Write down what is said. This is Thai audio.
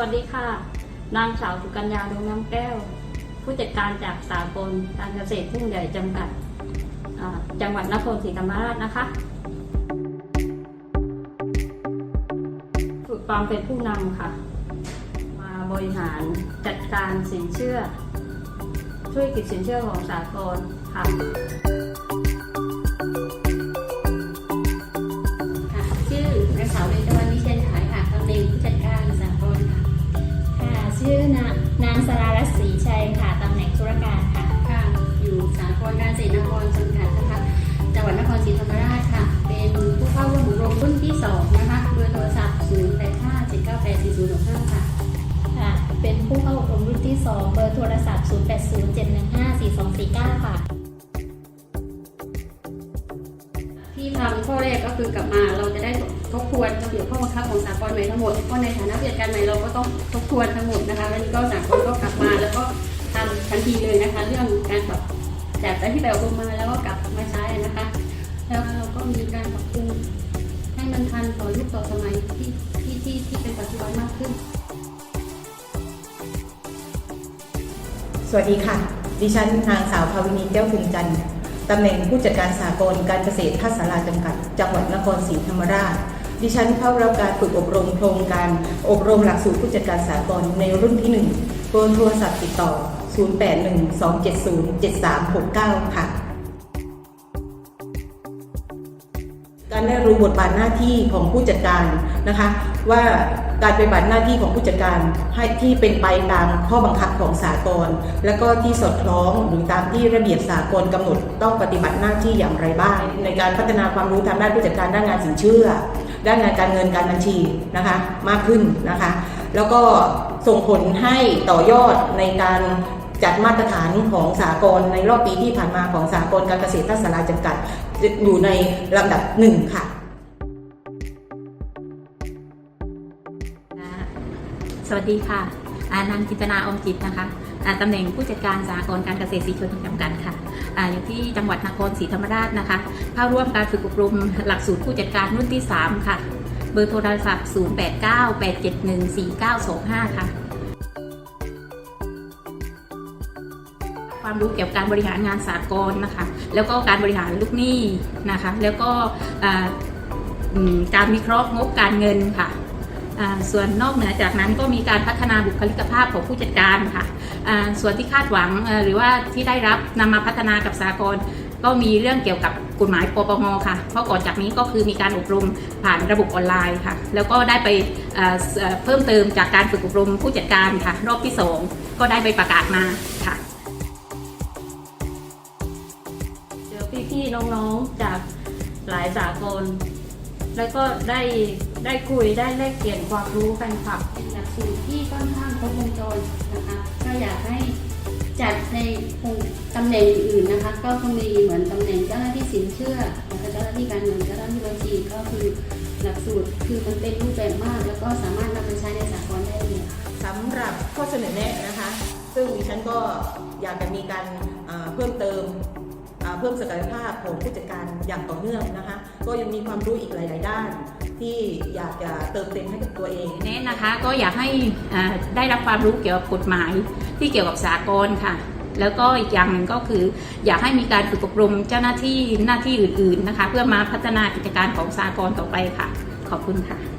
สวัสดีค่ะ นางสาวสุกัญญาดวงน้ำแก้ว ผู้จัดการจากสากลการเกษตรทุ่งใหญ่จำกัดจังหวัดนครศรีธรรมราชนะคะ ฝึกความเป็นผู้นำค่ะ มาบริหารจัดการสินเชื่อ ช่วยกิจสินเชื่อของสากลค่ะค่ะชื่อนางสาวเบญจ 2 เบอร์โทรศัพท์ 0807154249 ค่ะ ที่ทำข้อแรกก็คือกลับมาเราจะได้ทบทวนระเบียบข้อบังคับของสากลใหม่ทั้งหมดเพราะในฐานะผู้จัดการใหม่เราก็ต้องทบทวนทั้งหมดนะคะแล้วนี่ก็สากลก็กลับมาแล้วก็ทำทันทีเลยนะคะ เรื่องการปรับจากการที่ไปอบรมมาแล้วก็กลับมาใช้นะคะ แล้วเราก็มีการปรับปรุงให้มันทันต่อยุคต่อสมัยที่ที่ที่ที่เป็นปัจจุบันมากขึ้น สวัสดีค่ะ ดิฉันนางสาวภาวินีแก้วภูมิจันทร์ตำแหน่งผู้จัดการสากลการเกษตรท่าสาราจำกัด จังหวัดนครศรีธรรมราช ดิฉันเข้ารับการฝึกอบรมโครงการอบรมหลักสูตรผู้จัดการสากลในรุ่นที่1เบอร์โทรศัพท์ติดต่อ 0812707369 ค่ะ้รู้บทบาทหน้าที่ของผู้จัดการนะคะ ว่าการปฏิบัติหน้าที่ของผู้จัดการให้ที่เป็นไปตามข้อบังคับของสากลและก็ที่สอดคล้องหรือตามที่ระเบียบสากลกำหนดต้องปฏิบัติหน้าที่อย่างไรบ้าง ในการพัฒนาความรู้ทางด้านผู้จัดการด้านงานสินเชื่อ ด้านงานการเงินการบัญชีนะคะมากขึ้นนะคะ แล้วก็ส่งผลให้ต่อยอดในการ จัดมาตรฐานของสากลในรอบปีที่ผ่านมาของสากลการเกษตรท่าสาราจำกัด อยู่ในลำดับหนึ่งค่ะสวัสดีค่ะอานางจิตนาอมจิตนะคะาตำแหน่งผู้จัดการสหกรการเกษตรศรีชนจำกัดค่ะออยู่ที่จังหวัดนครศรีธรรมราชนะคะเข้าร่วมการฝึกอบรมหลักสูตรผู้จัดการรุ่นที่ 3 ค่ะ เบอร์โทรศัพท์ 0898714925 ค่ะ ความรู้เกี่ยวกับการบริหารงานสากลนะคะ แล้วก็การบริหารลูกหนี้นะคะ แล้วก็การวิเคราะห์งบการเงินค่ะส่วนนอกเหนือจากนั้นก็มีการพัฒนาบุคลิกภาพของผู้จัดการค่ะส่วนที่คาดหวังหรือว่าที่ได้รับนำมาพัฒนากับสากลก็มีเรื่องเกี่ยวกับกฎหมายปปงค่ะ เพราะก่อนจากนี้ก็คือมีการอบรมผ่านระบบออนไลน์ค่ะ แล้วก็ได้ไปเอ่อเอ่อเพิ่มเติมจากการฝึกอบรมผู้จัดการค่ะ รอบที่สองก็ได้ไปประกาศมาค่ะ น้องๆจากหลายสากล แล้วก็ได้ได้คุยได้แลกเปลี่ยนความรู้กันค่ะหลักสูตรที่ค่อนข้างครบวงจรนะคะก็อยากให้จัดในตำแหน่งอื่นๆนะคะ ก็ต้องมีเหมือนตำแหน่งเจ้าหน้าที่สินเชื่อนะคะเจ้าหน้าที่การเงินเจ้าหน้าที่บัญชีก็คือหลักสูตรคือมันเป็นรูปแบบมาก แล้วก็สามารถนำไปใช้ในสากลได้เลยค่ะสำหรับข้อเสนอแนะนะคะ ซึ่งดิฉันก็อยากจะมีการเพิ่มเติม เพิ่มศักยภาพของผู้จัดการอย่างต่อเนื่องนะคะ ก็ยังมีความรู้อีกหลาย ๆ ด้าน ที่อยากจะเติมเต็มให้กับตัวเองแนะนะคะก็อยากให้ได้รับความรู้เกี่ยวกับกฎหมายที่เกี่ยวกับสากลค่ะ แล้วก็อีกอย่างหนึ่งก็คือ อยากให้มีการฝึกอบรมเจ้าหน้าที่หน้าที่อื่น ๆ นะคะ เพื่อมาพัฒนากิจการของสากลต่อไปค่ะ ขอบคุณค่ะ